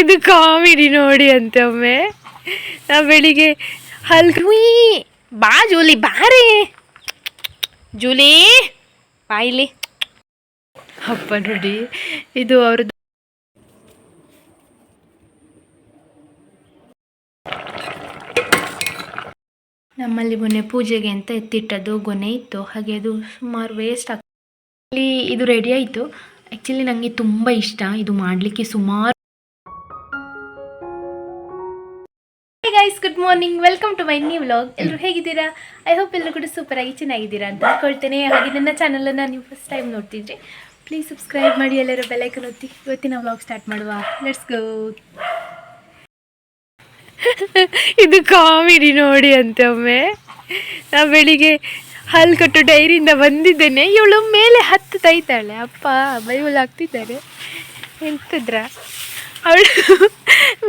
ಇದು ಕಾಮಿಡಿ ನೋಡಿ ಅಂತ ಒಮ್ಮೆ ನಾ ಬೆಳಿಗ್ಗೆ ಹಲ್ವಿ ಬಾ ಜೂಲಿ ಬಾರೆ ಜೂಲಿ ಬಾಯಿಲಿ ಅಪ್ಪ ನೋಡಿ, ಇದು ಅವ್ರದ್ದು ನಮ್ಮಲ್ಲಿ ಮೊನ್ನೆ ಪೂಜೆಗೆ ಅಂತ ಎತ್ತಿಟ್ಟದ್ದು, ಗೊನೆ ಇತ್ತು. ಹಾಗೆ ಅದು ಸುಮಾರು ವೇಸ್ಟ್ ಆಗ್ತದೆ ಇದು ರೆಡಿ ಆಯಿತು. ಆ್ಯಕ್ಚುಲಿ ನನಗೆ ತುಂಬ ಇಷ್ಟ. ಇದು ಮಾಡಲಿಕ್ಕೆ ಸುಮಾರು guys good morning welcome to my new vlog ಎಲ್ಲರೂ ಹೇಗಿದ್ದೀರಾ? ಐ ಹೋಪ್ ಎಲ್ಲರೂ ಕೂಡ ಸೂಪರ್ ಆಗಿ ಚೆನ್ನಾಗಿದ್ದೀರಾ ಅಂತ ಅಂದ್ಕೊಳ್ತೇನೆ ಹಾಗೆ ನನ್ನ ಚಾನಲನ್ನು ನೀವು ಫಸ್ಟ್ ಟೈಮ್ ನೋಡ್ತಿದ್ರಿ ಪ್ಲೀಸ್ ಸಬ್ಸ್ಕ್ರೈಬ್ ಮಾಡಿ, ಎಲ್ಲರೂ ಬೆಲ್ಲೈಕನ್ ಒತ್ತಿ. ಇವತ್ತಿನ ವ್ಲಾಗ್ ಸ್ಟಾರ್ಟ್ ಮಾಡುವ. ಲೆಟ್ಸ್ ಗೋ ಇದು ಕಾಮಿಡಿ ನೋಡಿ ಅಂತ ಒಮ್ಮೆ. ನಾ ಬೆಳಿಗ್ಗೆ ಹಾಲು ಕಟ್ಟು ಡೈರಿಯಿಂದ ಬಂದಿದ್ದೇನೆ. ಇವಳು ಮೇಲೆ ಹತ್ತು ತೈತಾಳೆ ಅಪ್ಪ ಬೈವಲ್ ಆಗ್ತಿದ್ದಾರೆ ಎಂತದ್ರ? ಅವಳು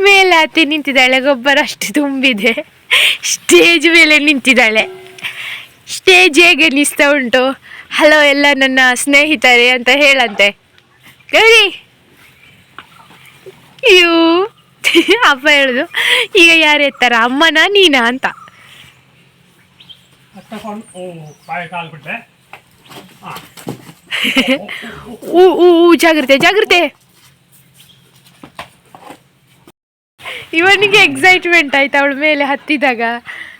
ಮೇಲೆ ಹತ್ತಿ ನಿಂತಿದ್ದಾಳೆ ಗೊಬ್ಬರ ಅಷ್ಟು ತುಂಬಿದೆ. ಸ್ಟೇಜ್ ಮೇಲೆ ನಿಂತಿದ್ದಾಳೆ. ಸ್ಟೇಜ್ ಹೇಗೆ ನಿಸ್ತಾ ಉಂಟು? ಹಲೋ ಎಲ್ಲ ನನ್ನ ಸ್ನೇಹಿತರೆ ಅಂತ ಹೇಳಂತೆ. ಗೌರಿ! ಅಯ್ಯೋ ಅಪ್ಪ ಹೇಳುದು ಈಗ ಯಾರು ಎತ್ತಾರ ಅಮ್ಮನ ನೀನಾ ಅಂತ. ಊ ಊ ಜಾಗ್ರತೆ ಜಾಗ್ರತೆ. ಇವನಿಗೆ ಎಕ್ಸೈಟ್ಮೆಂಟ್ ಆಯ್ತು ಅವಳ ಮೇಲೆ ಹತ್ತಿದಾಗ.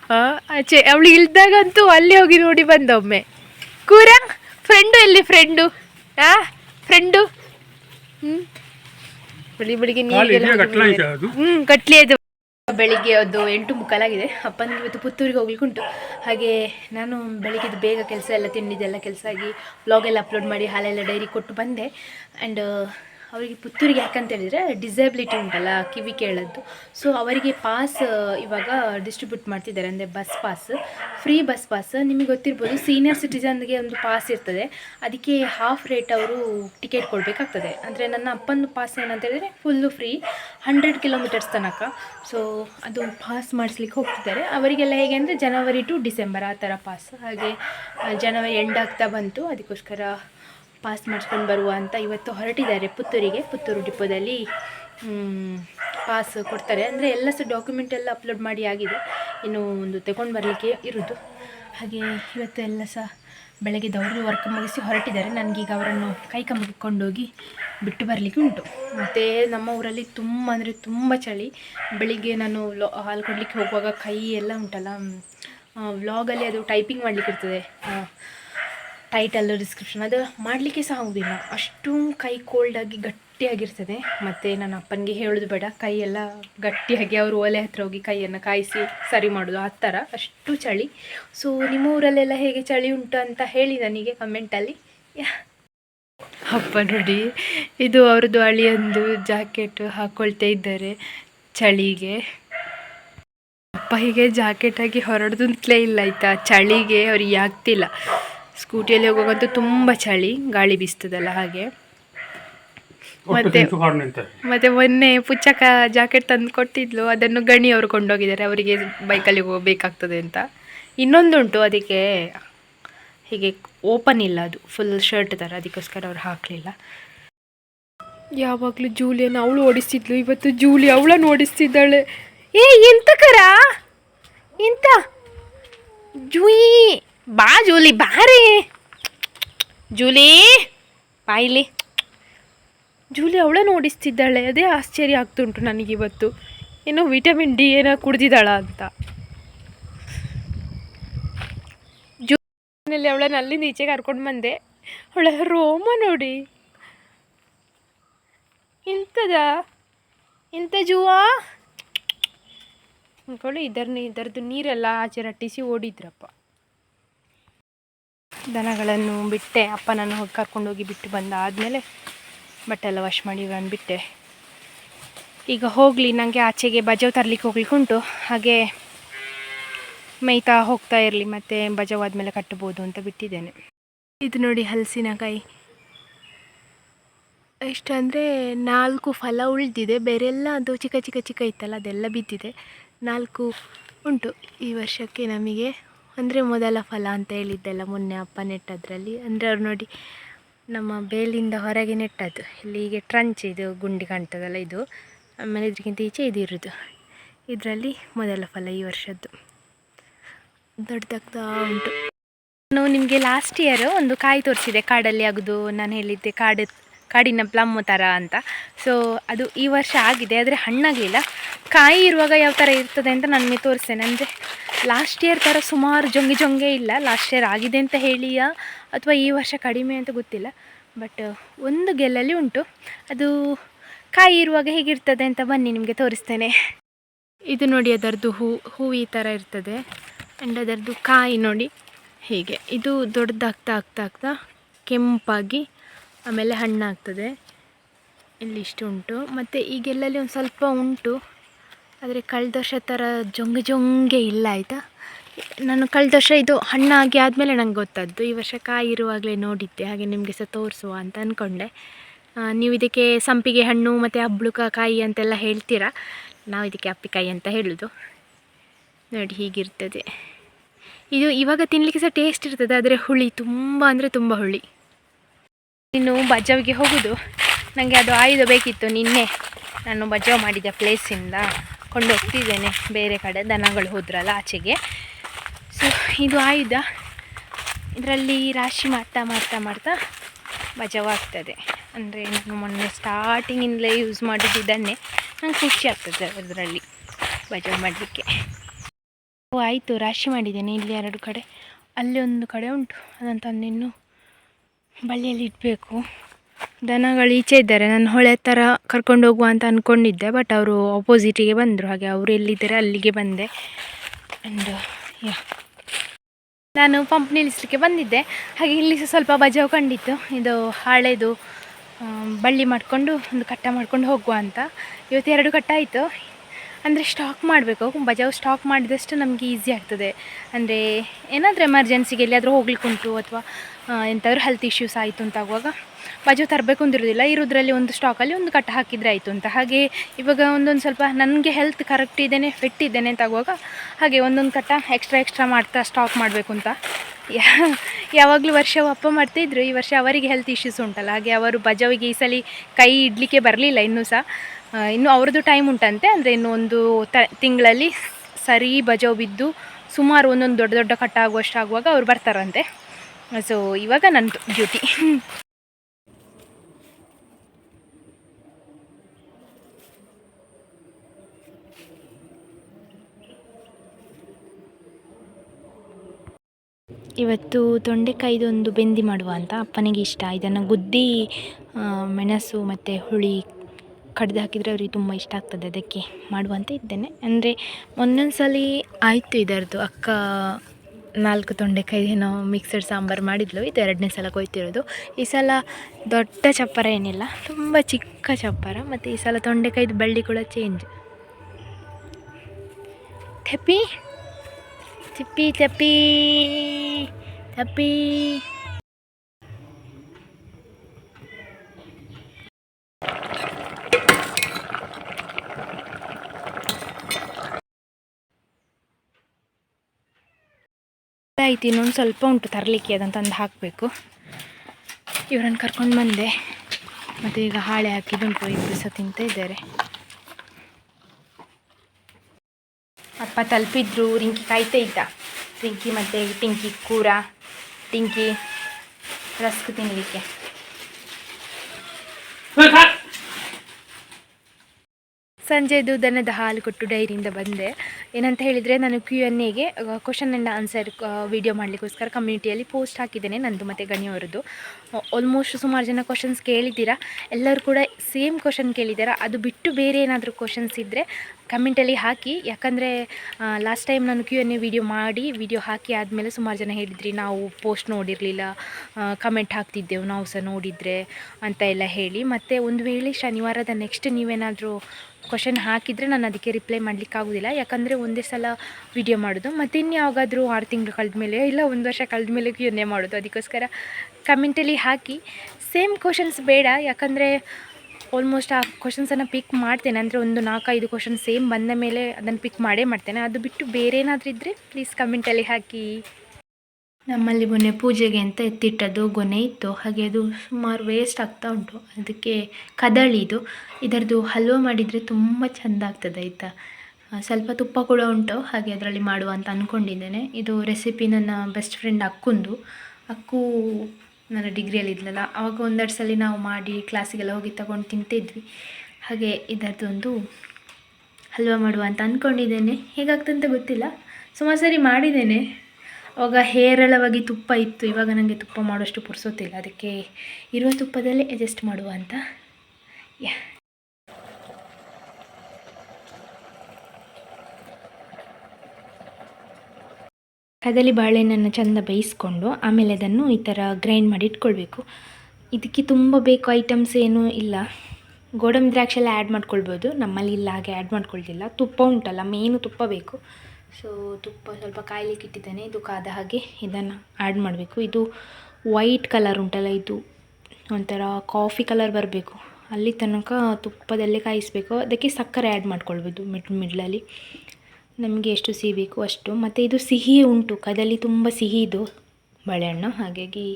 ಆ, ಆಚೆ ಅವಳು ಇಲ್ದಾಗಂತೂ ಅಲ್ಲಿ ಹೋಗಿ ನೋಡಿ ಬಂದ ಒಮ್ಮೆ. ಕೂರ ಫ್ರೆಂಡು ಎಲ್ಲಿ ಫ್ರೆಂಡು ಆ ಫ್ರೆಂಡು ಹ್ಮ್. ಬೆಳಿಗ್ಗೆ ಬೆಳಿಗ್ಗೆ ನೀರಿಗೆಲ್ಲ ಹ್ಞೂ ಕಟ್ಲಿ ಅದು? ಬೆಳಿಗ್ಗೆ ಅದು ಎಂಟು ಮುಕ್ಕಾಲಾಗಿದೆ. ಅಪ್ಪನಿಗೆ ಇವತ್ತು ಪುತ್ತೂರಿಗೆ ಹೋಗ್ಲಿಕ್ಕುಂಟು ಹಾಗೆ ನಾನು ಬೆಳಿಗ್ಗೆದು ಬೇಗ ಕೆಲಸ ಎಲ್ಲ ತಿಂಡಿದೆಲ್ಲ ಕೆಲಸ ಆಗಿ ವ್ಲಾಗೆಲ್ಲ ಅಪ್ಲೋಡ್ ಮಾಡಿ ಹಾಲೆಲ್ಲ ಡೈರಿ ಕೊಟ್ಟು ಬಂದೆ. ಆ್ಯಂಡ್ ಅವರಿಗೆ ಪುತ್ತೂರಿಗೆ ಯಾಕಂತ ಹೇಳಿದರೆ ಡಿಸೇಬಿಲಿಟಿ ಉಂಟಲ್ಲ, ಕಿವಿ ಕೇಳದ್ದು. ಸೊ ಅವರಿಗೆ ಪಾಸ್ ಇವಾಗ ಡಿಸ್ಟ್ರಿಬ್ಯೂಟ್ ಮಾಡ್ತಿದ್ದಾರೆ, ಅಂದರೆ bus pass free bus pass ನಿಮಗೆ ಗೊತ್ತಿರ್ಬೋದು ಸೀನಿಯರ್ ಸಿಟಿಸನ್ಗೆ ಒಂದು ಪಾಸ್ ಇರ್ತದೆ. ಅದಕ್ಕೆ ಹಾಫ್ ರೇಟ್ ಅವರು ಟಿಕೆಟ್ ಕೊಡಬೇಕಾಗ್ತದೆ. ಅಂದರೆ ನನ್ನ ಅಪ್ಪನ ಪಾಸ್ ಏನಂತ ಹೇಳಿದರೆ ಫುಲ್ಲು ಫ್ರೀ ಹಂಡ್ರೆಡ್ ಕಿಲೋಮೀಟರ್ಸ್ ತನಕ. ಸೊ ಅದು ಪಾಸ್ ಮಾಡಿಸ್ಲಿಕ್ಕೆ ಹೋಗ್ತಿದ್ದಾರೆ. ಅವರಿಗೆಲ್ಲ ಹೇಗೆ ಅಂದರೆ ಜನವರಿ ಟು ಡಿಸೆಂಬರ್ ಆ ಥರ ಪಾಸ್ ಹಾಗೆ ಜನವರಿ ಎಂಡ್ ಆಗ್ತಾ ಬಂತು. ಅದಕ್ಕೋಸ್ಕರ ಪಾಸ್ ಮಾಡಿಸ್ಕೊಂಡು ಬರುವ ಅಂತ ಇವತ್ತು ಹೊರಟಿದ್ದಾರೆ ಪುತ್ತೂರಿಗೆ. ಪುತ್ತೂರು ಡಿಪೋದಲ್ಲಿ ಪಾಸ್ ಕೊಡ್ತಾರೆ. ಅಂದರೆ ಎಲ್ಲ ಸಹ ಡಾಕ್ಯುಮೆಂಟ್ ಎಲ್ಲ ಅಪ್ಲೋಡ್ ಮಾಡಿ ಆಗಿದೆ. ಇನ್ನು ಒಂದು ತಗೊಂಡು ಬರಲಿಕ್ಕೆ ಇರೋದು. ಹಾಗೆ ಇವತ್ತು ಎಲ್ಲ ಸಹ ಬೆಳಗ್ಗೆ ದೌರ್ಯ ವರ್ಕ್ ಮುಗಿಸಿ ಹೊರಟಿದ್ದಾರೆ. ನನಗೀಗ ಅವರನ್ನು ಕೈ ಕಂಬಿಕೊಂಡೋಗಿ ಕೊಂಡೋಗಿ ಬಿಟ್ಟು ಬರಲಿಕ್ಕೆ ಉಂಟು. ಮತ್ತು ನಮ್ಮ ಊರಲ್ಲಿ ತುಂಬ ಅಂದರೆ ತುಂಬ ಚಳಿ. ಬೆಳಿಗ್ಗೆ ನಾನು ಲೊ ಹಾಲು ಕೊಡಲಿಕ್ಕೆ ಹೋಗುವಾಗ ಕೈ ಎಲ್ಲ ಉಂಟಲ್ಲ ವ್ಲಾಗಲ್ಲಿ ಅದು ಟೈಪಿಂಗ್ ಮಾಡಲಿಕ್ಕೆ ಇರ್ತದೆ. ಆ, ಟೈಟಲ್ ಡಿಸ್ಕ್ರಿಪ್ಷನ್ ಅದು ಮಾಡಲಿಕ್ಕೆ ಸಹ ಆಗೋದಿಲ್ಲ. ಅಷ್ಟು ಕೈ ಕೋಲ್ಡಾಗಿ ಗಟ್ಟಿಯಾಗಿರ್ತದೆ. ಮತ್ತು ನನ್ನ ಅಪ್ಪನಿಗೆ ಹೇಳೋದು ಬೇಡ. ಕೈಯೆಲ್ಲ ಗಟ್ಟಿಯಾಗಿ ಅವರು ಒಲೆ ಹತ್ತಿರ ಹೋಗಿ ಕೈಯನ್ನು ಕಾಯಿಸಿ ಸರಿ ಮಾಡೋದು ಆ ಥರ. ಅಷ್ಟು ಚಳಿ. ಸೊ ನಿಮ್ಮ ಊರಲ್ಲೆಲ್ಲ ಹೇಗೆ ಚಳಿ ಉಂಟು ಅಂತ ಹೇಳಿ ನನಗೆ ಕಮೆಂಟಲ್ಲಿ ಅಪ್ಪ ನೋಡಿ ಇದು ಅವ್ರದ್ದು ಅಳಿಯೊಂದು ಜಾಕೆಟ್ ಹಾಕ್ಕೊಳ್ತಾ ಇದ್ದಾರೆ ಚಳಿಗೆ. ಅಪ್ಪ ಹೀಗೆ ಜಾಕೆಟ್ ಆಗಿ ಹೊರಡ್ದಂತಲೇ ಇಲ್ಲ ಆಯ್ತಾ? ಚಳಿಗೆ ಅವ್ರಿಗೆ ಆಗ್ತಿಲ್ಲ. ಸ್ಕೂಟಿಯಲ್ಲಿ ಹೋಗುವಾಗಂತೂ ತುಂಬ ಚಳಿ ಗಾಳಿ ಬೀಸ್ತದಲ್ಲ ಹಾಗೆ. ಮತ್ತೆ ಮತ್ತೆ ಮೊನ್ನೆ ಪುಚ್ಚಕ ಜಾಕೆಟ್ ತಂದು ಕೊಟ್ಟಿದ್ಲು ಅದನ್ನು ಗಣಿ ಅವರು ಕೊಂಡೋಗಿದ್ದಾರೆ ಅವರಿಗೆ ಬೈಕಲ್ಲಿ ಹೋಗಬೇಕಾಗ್ತದೆ ಅಂತ. ಇನ್ನೊಂದುಂಟು ಅದಕ್ಕೆ ಹೀಗೆ ಓಪನ್ ಇಲ್ಲ ಅದು ಫುಲ್ ಶರ್ಟ್ ಥರ ಅದಕ್ಕೋಸ್ಕರ ಅವ್ರು ಹಾಕಲಿಲ್ಲ. ಯಾವಾಗಲೂ ಜೂಲಿಯನ್ನು ಅವಳು ಓಡಿಸ್ತಿದ್ಲು ಇವತ್ತು ಜೂಲಿ ಅವಳನ್ನು ಓಡಿಸ್ತಿದ್ದಾಳೆ. ಏ ಎಂತ ಕರ? ಎಂತ? ಜೂಯಿ! ಬಾ ಜೂಲಿ ಬಾರಿ ಜೂಲಿ ಬಾಯಿಲಿ ಜೂಲಿ ಅವಳೇ ನೋಡಿಸ್ತಿದ್ದಾಳೆ. ಅದೇ ಆಶ್ಚರ್ಯ ಆಗ್ತುಂಟು ನನಗಿವತ್ತು ಏನೋ ವಿಟಮಿನ್ ಡಿ ಏನೋ ಕುಡ್ದಿದ್ದಾಳ ಅಂತ. ಜೂನಲ್ಲಿ ಅವಳನ್ನ ಅಲ್ಲಿಂದ ಈಚೆ ಕರ್ಕೊಂಡು ಬಂದೆ. ಅವಳ ರೋಮ ನೋಡಿ. ಇಂಥದ? ಇಂಥ ಜೂವಾ? ಅಂದ್ಕೊಳ್ಳಿ ಇದರ ಇದರದ್ದು ನೀರೆಲ್ಲ ಆಚೆ ರಟ್ಟಿಸಿ ಓಡಿದ್ರಪ್ಪ. ದನಗಳನ್ನು ಬಿಟ್ಟೆ ಅಪ್ಪ ನಾನು ಹೋಗಿ ಕರ್ಕೊಂಡೋಗಿ ಬಿಟ್ಟು ಬಂದ ಆದಮೇಲೆ ಬಟ್ಟೆ ಎಲ್ಲ ವಾಶ್ ಮಾಡಿ ಬಂದುಬಿಟ್ಟೆ ಬಿಟ್ಟೆ. ಈಗ ಹೋಗಲಿ ನನಗೆ ಆಚೆಗೆ ಬಜಾವ್ ತರಲಿಕ್ಕೆ ಹೋಗ್ಲಿಕ್ಕೆ ಉಂಟು. ಹಾಗೆ ಮೇಯ್ತಾ ಹೋಗ್ತಾ ಇರಲಿ, ಮತ್ತು ಬಜಾವ್ ಆದಮೇಲೆ ಕಟ್ಟಬೋದು ಅಂತ ಬಿಟ್ಟಿದ್ದೇನೆ. ಇದು ನೋಡಿ ಹಲಸಿನಕಾಯಿ. ಎಷ್ಟು ಅಂದರೆ ನಾಲ್ಕು ಫಲ ಉಳಿದಿದೆ. ಬೇರೆಲ್ಲ ಅದು ಚಿಕ್ಕ ಚಿಕ್ಕ ಚಿಕ್ಕ ಇತ್ತಲ್ಲ, ಅದೆಲ್ಲ ಬಿದ್ದಿದೆ. ನಾಲ್ಕು ಉಂಟು ಈ ವರ್ಷಕ್ಕೆ ನಮಗೆ. ಅಂದರೆ ಮೊದಲ ಫಲ ಅಂತ ಹೇಳಿದ್ದೆಲ್ಲ ಮೊನ್ನೆ ಅಪ್ಪ ನೆಟ್ಟದ್ರಲ್ಲಿ. ಅಂದರೆ ಅವ್ರು ನೋಡಿ ನಮ್ಮ ಬೇಲಿಂದ ಹೊರಗೆ ನೆಟ್ಟದ್ದು. ಇಲ್ಲಿ ಹೀಗೆ ಟ್ರಂಚ್ ಇದು ಗುಂಡಿ ಕಾಣ್ತದಲ್ಲ ಇದು. ಆಮೇಲೆ ಇದಕ್ಕಿಂತ ಈಚೆ ಇದು ಇರೋದು. ಇದರಲ್ಲಿ ಮೊದಲ ಫಲ ಈ ವರ್ಷದ್ದು. ದೊಡ್ಡದಾಗ್ತಾ ಉಂಟು. ನಾನು ನಿಮಗೆ ಲಾಸ್ಟ್ ಇಯರ್ ಒಂದು ಕಾಯಿ ತೋರಿಸಿದೆ, ಕಾಡಲ್ಲಿ ಆಗೋದು ನಾನು ಹೇಳಿದ್ದೆ ಕಾಡು ಕಾಡಿನ ಪ್ಲಮ್ ಥರ ಅಂತ. ಸೊ ಅದು ಈ ವರ್ಷ ಆಗಿದೆ. ಆದರೆ ಹಣ್ಣಾಗಲಿಲ್ಲ ಕಾಯಿ ಇರುವಾಗ ಯಾವ ಥರ ಇರ್ತದೆ ಅಂತ ನಾನು ನಿಮಗೆ ತೋರಿಸ್ತೇನೆ. ಅಂದರೆ ಲಾಸ್ಟ್ ಇಯರ್ ಥರ ಸುಮಾರು ಜೊಂಗೆ ಜೊಂಗೆ ಇಲ್ಲ. ಲಾಸ್ಟ್ ಇಯರ್ ಆಗಿದೆ ಅಂತ ಹೇಳಿಯಾ? ಅಥವಾ ಈ ವರ್ಷ ಕಡಿಮೆ ಅಂತ ಗೊತ್ತಿಲ್ಲ. ಬಟ್ ಒಂದು ಗೆಲ್ಲಲ್ಲಿ ಉಂಟು. ಅದು ಕಾಯಿ ಇರುವಾಗ ಹೇಗಿರ್ತದೆ ಅಂತ ಬನ್ನಿ ನಿಮಗೆ ತೋರಿಸ್ತೇನೆ. ಇದು ನೋಡಿ ಅದರದ್ದು ಹೂ ಹೂ ಈ ಥರ ಇರ್ತದೆ. ಆ್ಯಂಡ್ ಅದರದ್ದು ಕಾಯಿ ನೋಡಿ. ಹೀಗೆ. ಇದು ದೊಡ್ಡದಾಗ್ತಾ, ಆಗ್ತಾ ಆಗ್ತಾ ಕೆಂಪಾಗಿ ಆಮೇಲೆ ಹಣ್ಣಾಗ್ತದೆ ಇಲ್ಲಿ ಇಷ್ಟು ಉಂಟು. ಮತ್ತು ಈಗೆಲ್ಲಲ್ಲಿ ಒಂದು ಸ್ವಲ್ಪ ಉಂಟು. ಆದರೆ ಕಳೆದ ವರ್ಷ ಥರ ಜೊಂಗೆ ಜೊಂಗೆ ಇಲ್ಲ ಆಯಿತಾ? ನಾನು ಕಳೆದ ವರ್ಷ ಇದು ಹಣ್ಣಾಗಿ ಆದಮೇಲೆ ನಂಗೆ ಗೊತ್ತದ್ದು. ಈ ವರ್ಷ ಕಾಯಿ ಇರುವಾಗಲೇ ನೋಡಿದ್ದೆ. ಹಾಗೆ ನಿಮಗೆ ಸಹ ತೋರಿಸುವ ಅಂತ ಅಂದ್ಕೊಂಡೆ ನೀವು ಇದಕ್ಕೆ ಸಂಪಿಗೆ ಹಣ್ಣು, ಮತ್ತು ಹಬ್ಬಳುಕ ಕಾಯಿ ಅಂತೆಲ್ಲ ಹೇಳ್ತೀರಾ? ನಾವು ಇದಕ್ಕೆ ಅಪ್ಪಿಕಾಯಿ ಅಂತ ಹೇಳೋದು. ನೋಡಿ ಹೀಗಿರ್ತದೆ. ಇದು ಇವಾಗ ತಿನ್ನಲಿಕ್ಕೆ ಸಹ ಟೇಸ್ಟ್ ಇರ್ತದೆ. ಆದರೆ ಹುಳಿ ತುಂಬ ಅಂದರೆ ತುಂಬ ಹುಳಿ. ಇನ್ನು ಬಜಾವಿಗೆ ಹೋಗೋದು. ನನಗೆ ಅದು ಆಯುಧ ಬೇಕಿತ್ತು ನಿನ್ನೆ. ನಾನು ಬಜಾವ್ ಮಾಡಿದ ಪ್ಲೇಸಿಂದ ಕೊಂಡು ಹೋಗ್ತಿದ್ದೇನೆ ಬೇರೆ ಕಡೆ ದನಗಳು ಹೋದ್ರಲ್ಲ ಆಚೆಗೆ. ಸೊ ಇದು ಆಯುಧ. ಇದರಲ್ಲಿ ರಾಶಿ ಮಾಡ್ತಾ ಮಾಡ್ತಾ ಮಾಡ್ತಾ ಬಜಾವ್ ಆಗ್ತದೆ. ಅಂದರೆ ನಾನು ಮೊನ್ನೆ ಸ್ಟಾರ್ಟಿಂಗಿಂದಲೇ ಯೂಸ್ ಮಾಡಿದ್ದು ಇದನ್ನೇ. ನಂಗೆ ಖುಷಿ ಆಗ್ತದೆ ಅದರಲ್ಲಿ ಬಜಾವ್ ಮಾಡಲಿಕ್ಕೆ. ಓ ಆಯಿತು, ರಾಶಿ ಮಾಡಿದ್ದೇನೆ ಇಲ್ಲಿ ಎರಡು ಕಡೆ. ಅಲ್ಲಿ ಒಂದು ಕಡೆ ಉಂಟು. ಅದನ್ನು ತಂದು ಇನ್ನು ಬಳ್ಳಿಯಲ್ಲಿ ಇಡಬೇಕು. ದನಗಳು ಈಚೆ ಇದ್ದಾರೆ. ನಾನು ಹೊಳೆ ಥರ ಕರ್ಕೊಂಡು ಹೋಗುವ ಅಂತ ಅಂದ್ಕೊಂಡಿದ್ದೆ ಬಟ್ ಅವರು ಆಪೋಸಿಟಿಗೆ ಬಂದರು. ಹಾಗೆ ಅವರು ಎಲ್ಲಿದ್ದಾರೆ ಅಲ್ಲಿಗೆ ಬಂದೆ. ಆ್ಯಂಡ್ ಯಾ ನಾನು ಪಂಪ್ ನಿಲ್ಲಿಸಲಿಕ್ಕೆ ಬಂದಿದ್ದೆ. ಹಾಗೆ ಇಲ್ಲಿ ಸಹ ಸ್ವಲ್ಪ ಬಜಾವ್ ಕಂಡಿತ್ತು. ಇದು ಹಾಳೆದು ಬಳ್ಳಿ ಮಾಡಿಕೊಂಡು, ಒಂದು ಕಟ್ಟ ಮಾಡ್ಕೊಂಡು ಹೋಗುವ ಅಂತ. ಇವತ್ತು ಎರಡು ಕಟ್ಟ ಆಯಿತು. ಅಂದರೆ ಸ್ಟಾಕ್ ಮಾಡಬೇಕು. ಬಜಾವ್ ಸ್ಟಾಕ್ ಮಾಡಿದಷ್ಟು ನಮಗೆ ಈಸಿ ಆಗ್ತದೆ. ಅಂದರೆ ಏನಾದರೂ ಎಮರ್ಜೆನ್ಸಿಗೆ ಎಲ್ಲಿಯಾದರೂ ಹೋಗ್ಲಿಕ್ಕೆ ಉಂಟು ಅಥವಾ ಎಂಥಾದ್ರೂ ಹೆಲ್ತ್ ಇಶ್ಯೂಸ್ ಆಯಿತು ಅಂತ ಆಗುವಾಗ ಬಾಜು ತರಬೇಕು ಅಂದಿರೋದಿಲ್ಲ ಇರೋದ್ರಲ್ಲಿ ಒಂದು ಸ್ಟಾಕಲ್ಲಿ ಒಂದು ಕಟ್ಟ ಹಾಕಿದರೆ ಆಯಿತು ಅಂತ. ಹಾಗೆ ಇವಾಗ ಒಂದೊಂದು ಸ್ವಲ್ಪ ನನಗೆ ಹೆಲ್ತ್ ಕರೆಕ್ಟ್ ಇದ್ದೇನೆ ಫಿಟ್ ಇದ್ದೇನೆ ಅಂತ ಆಗುವಾಗ ಹಾಗೆ ಒಂದೊಂದು ಕಟ್ಟ ಎಕ್ಸ್ಟ್ರಾ ಎಕ್ಸ್ಟ್ರಾ ಮಾಡ್ತಾ ಸ್ಟಾಕ್ ಮಾಡಬೇಕು ಅಂತ. ಯಾವಾಗಲೂ ವರ್ಷ ಅಪ್ಪ ಮಾಡ್ತಿದ್ರು ಈ ವರ್ಷ ಅವರಿಗೆ ಹೆಲ್ತ್ ಇಶ್ಯೂಸ್ ಉಂಟಲ್ಲ. ಹಾಗೆ ಅವರು ಬಜಾವಿಗೆ ಈ ಸಲ ಕೈ ಇಡಲಿಕ್ಕೆ ಬರಲಿಲ್ಲ ಇನ್ನೂ ಸಹ. ಇನ್ನು ಅವ್ರದ್ದು ಟೈಮ್ ಉಂಟಂತೆ. ಅಂದರೆ ಇನ್ನು ಒಂದು ತಿಂಗಳಲ್ಲಿ ಸರಿ ಬಜಾವ್ ಬಿದ್ದು ಸುಮಾರು ಒಂದೊಂದು ದೊಡ್ಡ ದೊಡ್ಡ ಕಟ್ಟ ಆಗುವಷ್ಟು ಆಗುವಾಗ ಅವ್ರು ಬರ್ತಾರಂತೆ. ಸೊ ಇವಾಗ ನನ್ನ ಡ್ಯೂಟಿ ಇವತ್ತು ತೊಂಡೆಕಾಯ್ದೊಂದು ಬೆಂದಿ ಮಾಡುವ ಅಂತ ಅಪ್ಪನಿಗೆ ಇಷ್ಟ. ಇದನ್ನು ಗುದ್ದಿ ಮೆಣಸು ಮತ್ತು ಹುಳಿ ಕಡ್ದು ಹಾಕಿದರೆ ಅವರಿಗೆ ತುಂಬ ಇಷ್ಟ ಆಗ್ತದೆ ಅದಕ್ಕೆ ಮಾಡುವಂತ ಇದ್ದೇನೆ. ಅಂದರೆ ಒಂದೊಂದು ಸಲ ಆಯಿತು ಇದರದ್ದು ಅಕ್ಕ ನಾಲ್ಕು ತೊಂಡೆಕಾಯಿ ಏನೋ ಮಿಕ್ಸಡ್ ಸಾಂಬಾರು ಮಾಡಿದ್ಲು. ಇದು ಎರಡನೇ ಸಲ ಕೊಯ್ತಿರೋದು. ಈ ಸಲ ದೊಡ್ಡ ಚಪ್ಪರ ಏನಿಲ್ಲ, ತುಂಬ ಚಿಕ್ಕ ಚಪ್ಪರ. ಮತ್ತು ಈ ಸಲ ತೊಂಡೆಕಾಯ್ದು ಬಳ್ಳಿ ಕೂಡ ಚೇಂಜ್ ತೆಪ್ಪಿ, ತಿಪ್ಪಿ, ತಪ್ಪಿ ತಪ್ಪಿ. ಆಯ್ತು, ಇನ್ನೊಂದು ಸ್ವಲ್ಪ ಉಂಟು ತರಲಿಕ್ಕೆ, ಅದನ್ನು ತಂದು ಹಾಕಬೇಕು. ಇವರನ್ನು ಕರ್ಕೊಂಡು ಬಂದೆ. ಮತ್ತು ಈಗ ಹಾಳೆ ಹಾಕಿದುಂಟು ಇಬ್ಬರು ಸಹ ತಿಂತ ಇದ್ದಾರೆ. ಅಪ್ಪ ತಲುಪಿದ್ರು, ರಿಂಕಿ ಕಾಯ್ತಾ ಇದ್ದ. ರಿಂಕಿ ಮತ್ತು ಟಿಂಕಿ ಕೂರ ಟಿಂಕಿ ರಸ್ಕ್ ತಿನ್ನಲಿಕ್ಕೆ ಸಂಜೆದು ದನದ ಹಾಲು ಕೊಟ್ಟು ಡೈರಿಯಿಂದ ಬಂದೆ. ಏನಂತ ಹೇಳಿದರೆ ನಾನು ಕ್ಯೂ ಎನ್ ಎಗೆ ಕ್ವಶನ್ ಆ್ಯಂಡ್ ಆನ್ಸರ್ ವಿಡಿಯೋ ಮಾಡಲಿಕ್ಕೋಸ್ಕರ ಕಮ್ಯುನಿಟಿಯಲ್ಲಿ ಪೋಸ್ಟ್ ಹಾಕಿದ್ದೇನೆ ನಂದು ಮತ್ತು ಗಣಿಯವರದ್ದು ಆಲ್ಮೋಸ್ಟ್ ಸುಮಾರು ಜನ ಕ್ವಶನ್ಸ್ ಕೇಳಿದ್ದೀರಾ? ಎಲ್ಲರೂ ಕೂಡ ಸೇಮ್ ಕ್ವಶನ್ ಕೇಳಿದ್ದೀರಾ? ಅದು ಬಿಟ್ಟು ಬೇರೆ ಏನಾದರೂ ಕ್ವಶನ್ಸ್ ಇದ್ದರೆ ಕಮೆಂಟಲ್ಲಿ ಹಾಕಿ. ಯಾಕಂದರೆ ಲಾಸ್ಟ್ ಟೈಮ್ ನಾನು ಕ್ಯೂ ಎನ್ ಎ ವಿಡಿಯೋ ಮಾಡಿ ವಿಡಿಯೋ ಹಾಕಿ ಆದಮೇಲೆ ಸುಮಾರು ಜನ ಹೇಳಿದ್ರಿ, ನಾವು ಪೋಸ್ಟ್ ನೋಡಿರಲಿಲ್ಲ ಕಮೆಂಟ್ ಹಾಕ್ತಿದ್ದೆವು, ನಾವು ಸಹ ನೋಡಿದರೆ ಅಂತ ಎಲ್ಲ ಹೇಳಿ. ಮತ್ತು ಒಂದು ವೇಳೆ ಶನಿವಾರದ ನೆಕ್ಸ್ಟ್ ನೀವೇನಾದರೂ ಕ್ವಶನ್ ಹಾಕಿದರೆ ನಾನು ಅದಕ್ಕೆ ರಿಪ್ಲೈ ಮಾಡಲಿಕ್ಕಾಗೋದಿಲ್ಲ ಯಾಕಂದರೆ ಒಂದೇ ಸಲ ವಿಡಿಯೋ ಮಾಡೋದು. ಮತ್ತು ಇನ್ಯಾವಾಗಾದರೂ ಆರು ತಿಂಗಳು ಕಳೆದ ಮೇಲೆ ಇಲ್ಲ ಒಂದು ವರ್ಷ ಕಳೆದ ಮೇಲೆ ಎ ಮಾಡೋದು. ಅದಕ್ಕೋಸ್ಕರ ಕಮೆಂಟಲ್ಲಿ ಹಾಕಿ. ಸೇಮ್ ಕ್ವಶನ್ಸ್ ಬೇಡ. ಯಾಕಂದರೆ ಆಲ್ಮೋಸ್ಟ್ ಆ ಕ್ವಶನ್ಸನ್ನು ಪಿಕ್ ಮಾಡ್ತೇನೆ. ಅಂದರೆ ಒಂದು ನಾಲ್ಕೈದು ಕ್ವಶನ್ ಸೇಮ್ ಬಂದ ಮೇಲೆ ಅದನ್ನು ಪಿಕ್ ಮಾಡೇ ಮಾಡ್ತೇನೆ. ಅದು ಬಿಟ್ಟು ಬೇರೆ ಏನಾದರೂ ಇದ್ದರೆ ಪ್ಲೀಸ್ ಕಮೆಂಟಲ್ಲಿ ಹಾಕಿ. ನಮ್ಮಲ್ಲಿ ಮೊನ್ನೆ ಪೂಜೆಗೆ ಅಂತ ಎತ್ತಿಟ್ಟದ್ದು, ಗೊನೆ ಇತ್ತು. ಹಾಗೆ ಅದು ಸುಮಾರು ವೇಸ್ಟ್ ಆಗ್ತಾ ಉಂಟು. ಅದಕ್ಕೆ ಕದಳಿ ಇದು. ಇದರದ್ದು ಹಲ್ವ ಮಾಡಿದರೆ ತುಂಬ ಚೆಂದ ಆಗ್ತದೆ ಆಯಿತಾ? ಸ್ವಲ್ಪ ತುಪ್ಪ ಕೂಡ ಉಂಟು. ಹಾಗೆ ಅದರಲ್ಲಿ ಮಾಡುವ ಅಂತ ಅಂದ್ಕೊಂಡಿದ್ದೇನೆ ಇದು ರೆಸಿಪಿ ನನ್ನ ಬೆಸ್ಟ್ ಫ್ರೆಂಡ್ ಅಕ್ಕಂದು. ಅಕ್ಕು ನನ್ನ ಡಿಗ್ರಿಯಲ್ಲಿ ಇದ್ಲಲ್ಲ. ಆವಾಗ ಒಂದೆರಡು ಸಲ ನಾವು ಮಾಡಿ ಕ್ಲಾಸಿಗೆಲ್ಲ ಹೋಗಿ ತಗೊಂಡು ತಿಂತಿದ್ವಿ. ಹಾಗೆ ಇದರದ್ದೊಂದು ಹಲ್ವ ಮಾಡುವ ಅಂತ ಅಂದ್ಕೊಂಡಿದ್ದೇನೆ ಹೇಗಾಗ್ತಂತ ಗೊತ್ತಿಲ್ಲ. ಸುಮಾರು ಸರಿ ಮಾಡಿದ್ದೇನೆ. ಅವಾಗ ಹೇರಳವಾಗಿ ತುಪ್ಪ ಇತ್ತು. ಇವಾಗ ನನಗೆ ತುಪ್ಪ ಮಾಡೋಷ್ಟು ಪುರ್ಸೋತಿಲ್ಲ ಅದಕ್ಕೆ ಇರುವ ತುಪ್ಪದಲ್ಲೇ ಅಡ್ಜಸ್ಟ್ ಮಾಡುವ ಅಂತ. ಯಾ. ಕದಲಿ ಬಾಳೆಹಣ್ಣನ್ನು ಚೆಂದ ಬೇಯಿಸ್ಕೊಂಡು ಆಮೇಲೆ ಅದನ್ನು ಈ ಥರ ಗ್ರೈಂಡ್ ಮಾಡಿ ಇಟ್ಕೊಳ್ಬೇಕು. ಇದಕ್ಕೆ ತುಂಬ ಬೇಕು ಐಟಮ್ಸ್ ಏನೂ ಇಲ್ಲ. ಗೋಡಂಬಿ ದ್ರಾಕ್ಷೆಲ್ಲ ಆ್ಯಡ್ ಮಾಡ್ಕೊಳ್ಬೋದು. ನಮ್ಮಲ್ಲಿ ಇಲ್ಲ ಹಾಗೆ ಆ್ಯಡ್ ಮಾಡ್ಕೊಳ್ತಿಲ್ಲ ತುಪ್ಪ ಉಂಟಲ್ಲ ಮೇನು ತುಪ್ಪ ಬೇಕು. ಸೊ ತುಪ್ಪ ಸ್ವಲ್ಪ ಕಾಯಲಿಕ್ಕೆ ಇಟ್ಟಿದ್ದೇನೆ. ಇದು ಕಾದ ಹಾಗೆ ಇದನ್ನು ಆ್ಯಡ್ ಮಾಡಬೇಕು. ಇದು ವೈಟ್ ಕಲರ್ ಉಂಟಲ್ಲ, ಇದು ಒಂಥರ ಕಾಫಿ ಕಲರ್ ಬರಬೇಕು. ಅಲ್ಲಿ ತನಕ ತುಪ್ಪದಲ್ಲೇ ಕಾಯಿಸಬೇಕು. ಅದಕ್ಕೆ ಸಕ್ಕರೆ ಆ್ಯಡ್ ಮಾಡ್ಕೊಳ್ಬೋದು ಮಿಡ್ ಮಿಡ್ಲಲ್ಲಿ ನಮಗೆ ಎಷ್ಟು ಸಿಹಿ ಬೇಕು ಅಷ್ಟು. ಮತ್ತು ಇದು ಸಿಹಿ ಉಂಟು. ಕದಲಿ ತುಂಬ ಸಿಹಿ ಇದು. ಬಾಳೆಹಣ್ಣು ಹಾಗಾಗಿ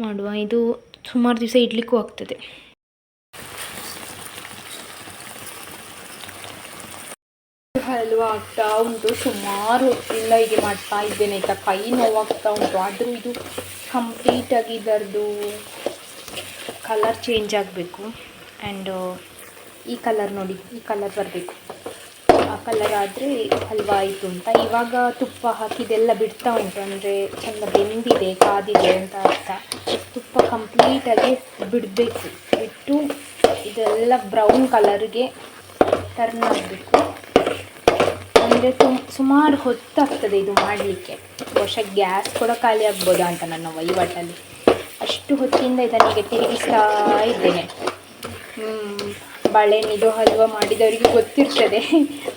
ಮಾಡುವ. ಇದು ಸುಮಾರು ದಿವಸ ಇಡ್ಲಿಕ್ಕೂ ಆಗ್ತದೆ. ಹಲ್ವ ಆಗ್ತಾ ಉಂಟು, ಸುಮಾರು ಹೊತ್ತಿಂದ ಹೀಗೆ ಮಾಡ್ತಾ ಇದ್ದೇನೆ ಆಯಿತಾ ಕೈ ನೋವಾಗ್ತಾ ಉಂಟು. ಆದರೂ ಇದು ಕಂಪ್ಲೀಟಾಗಿ ಇದರದು ಕಲರ್ ಚೇಂಜ್ ಆಗಬೇಕು. ಆ್ಯಂಡ್ ಈ ಕಲರ್ ನೋಡಿ, ಈ ಕಲರ್ ಬರಬೇಕು. ಆ ಕಲರ್ ಆದರೆ ಹಲ್ವ ಆಯಿತು ಅಂತ. ಇವಾಗ ತುಪ್ಪ ಹಾಕಿದೆಲ್ಲ ಬಿಡ್ತಾ ಉಂಟು. ಅಂದರೆ ಚೆಂದ ಬೆಂದಿದೆ, ಕಾದಿದೆ ಅಂತ ಅರ್ಥ. ತುಪ್ಪ ಕಂಪ್ಲೀಟಾಗಿ ಬಿಡಬೇಕು. ಬಿಟ್ಟು ಇದೆಲ್ಲ ಬ್ರೌನ್ ಕಲರ್ಗೆ ಟರ್ನ್ ಆಗಬೇಕು. ಅಂದರೆ ಸುಮಾರು ಹೊತ್ತಾಗ್ತದೆ ಇದು ಮಾಡಲಿಕ್ಕೆ. ಬಹುಶಃ ಗ್ಯಾಸ್ ಕೂಡ ಖಾಲಿ ಆಗ್ಬೋದಾ ಅಂತ ನನ್ನ ವಹಿವಾಟಲ್ಲಿ. ಅಷ್ಟು ಹೊತ್ತಿಂದ ಇದನ್ನಿಗೆ ತಿರುಗಿಸ್ತಾ ಇದ್ದೇನೆ. ಬಾಳೆ ಬಾಳೆಹಣ್ಣಿದು ಹಲ್ವ ಮಾಡಿದವರಿಗೆ ಗೊತ್ತಿರ್ತದೆ.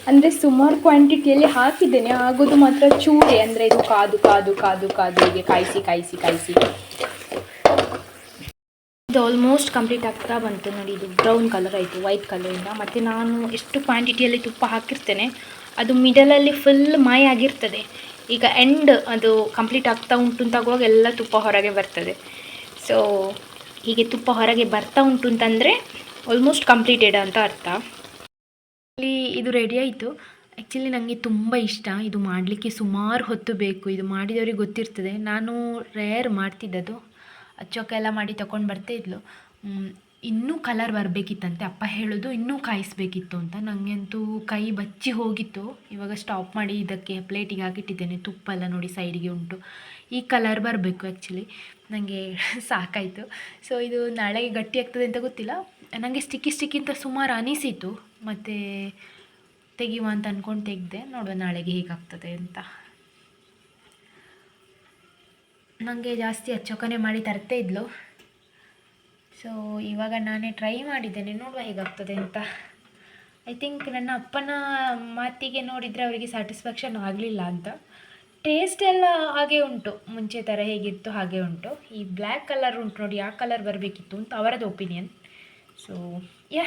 ಅಂದರೆ ಸುಮಾರು ಕ್ವಾಂಟಿಟಿಯಲ್ಲಿ ಹಾಕಿದ್ದೇನೆ. ಆಗೋದು ಮಾತ್ರ ಚೂರೆ ಅಂದರೆ ಇದು ಕಾದು ಕಾದು ಕಾದು ಕಾದು ಹೀಗೆ ಕಾಯಿಸಿ ಕಾಯಿಸಿ ಕಾಯಿಸಿ. ಇದು ಆಲ್ಮೋಸ್ಟ್ ಕಂಪ್ಲೀಟ್ ಆಗ್ತಾ ಬಂತು ನೋಡಿ. ಇದು ಬ್ರೌನ್ ಕಲರ್ ಆಯಿತು ವೈಟ್ ಕಲರಿಂದ ಮತ್ತು ನಾನು ಎಷ್ಟು ಕ್ವಾಂಟಿಟಿಯಲ್ಲಿ ತುಪ್ಪ ಹಾಕಿರ್ತೇನೆ ಅದು ಮಿಡಲಲ್ಲಿ ಫುಲ್ ಮೈ ಆಗಿರ್ತದೆ. ಈಗ ಎಂಡ್ ಅದು ಕಂಪ್ಲೀಟ್ ಆಗ್ತಾ ಉಂಟು ಅಂತ ಆಗುವಾಗ ಎಲ್ಲ ತುಪ್ಪ ಹೊರಗೆ ಬರ್ತದೆ. ಸೊ ಹೀಗೆ ತುಪ್ಪ ಹೊರಗೆ ಬರ್ತಾ ಉಂಟು ಅಂತಂದರೆ ಆಲ್ಮೋಸ್ಟ್ ಕಂಪ್ಲೀಟೆಡ್ ಅಂತ ಅರ್ಥ. ಇಲ್ಲಿ ಇದು ರೆಡಿ ಆಯಿತು. ಆ್ಯಕ್ಚುಲಿ ನನಗೆ ತುಂಬ ಇಷ್ಟ. ಇದು ಮಾಡಲಿಕ್ಕೆ ಸುಮಾರು ಹೊತ್ತು ಬೇಕು. ಇದು ಮಾಡಿದವ್ರಿಗೆ ಗೊತ್ತಿರ್ತದೆ. ನಾನು ರೇರ್ ಮಾಡ್ತಿದ್ದದು ಅಚ್ಚೋಕ ಎಲ್ಲ ಮಾಡಿ ತಗೊಂಡು ಬರ್ತಾ ಇದ್ಲು. ಇನ್ನೂ ಕಲರ್ ಬರಬೇಕಿತ್ತಂತೆ, ಅಪ್ಪ ಹೇಳೋದು ಇನ್ನೂ ಕಾಯಿಸ್ಬೇಕಿತ್ತು ಅಂತ. ನನಗಂತೂ ಕೈ ಬಚ್ಚಿ ಹೋಗಿತ್ತು. ಇವಾಗ ಸ್ಟಾಪ್ ಮಾಡಿ ಇದಕ್ಕೆ ಪ್ಲೇಟಿಗೆ ಹಾಕಿಟ್ಟಿದ್ದೇನೆ ತುಪ್ಪ ಎಲ್ಲ ನೋಡಿ ಸೈಡಿಗೆ ಉಂಟು. ಈ ಕಲರ್ ಬರಬೇಕು ಆ್ಯಕ್ಚುಲಿ ನನಗೆ ಸಾಕಾಯಿತು. ಸೊ ಇದು ನಾಳೆಗೆ ಗಟ್ಟಿ ಆಗ್ತದೆ ಅಂತ ಗೊತ್ತಿಲ್ಲ. ನನಗೆ ಸ್ಟಿಕ್ಕಿ ಸ್ಟಿಕ್ಕಿ ಅಂತ ಸುಮಾರು ಅನಿಸಿತು ಮತ್ತು ತೆಗಿಯುವ ಅಂತ ಅಂದ್ಕೊಂಡು ತೆಗೆದೆ, ನೋಡುವ ನಾಳೆಗೆ ಹೇಗಾಗ್ತದೆ ಅಂತ. ನನಗೆ ಜಾಸ್ತಿ ಅಚ್ಚೊಕನೆ ಮಾಡಿ ತರ್ತಾ ಇದ್ಲು. ಸೊ ಇವಾಗ ನಾನೇ ಟ್ರೈ ಮಾಡಿದ್ದೇನೆ. ನೋಡುವ ಹೇಗಾಗ್ತದೆ ಅಂತ. ಐ ಥಿಂಕ್ ನನ್ನ ಅಪ್ಪನ ಮಾತಿಗೆ ನೋಡಿದರೆ ಅವರಿಗೆ ಸ್ಯಾಟಿಸ್ಫ್ಯಾಕ್ಷನ್ ಆಗಲಿಲ್ಲ ಅಂತ. ಟೇಸ್ಟ್ ಎಲ್ಲ ಹಾಗೆ ಉಂಟು. ಮುಂಚೆ ಥರ ಹೇಗಿತ್ತು ಹಾಗೆ ಉಂಟು. ಈ ಬ್ಲ್ಯಾಕ್ ಕಲರ್ ಉಂಟು ನೋಡಿ, ಆ ಕಲರ್ ಬರಬೇಕಿತ್ತು ಅಂತ ಅವರದ್ದು ಒಪಿನಿಯನ್ ಸೊ ಯಾ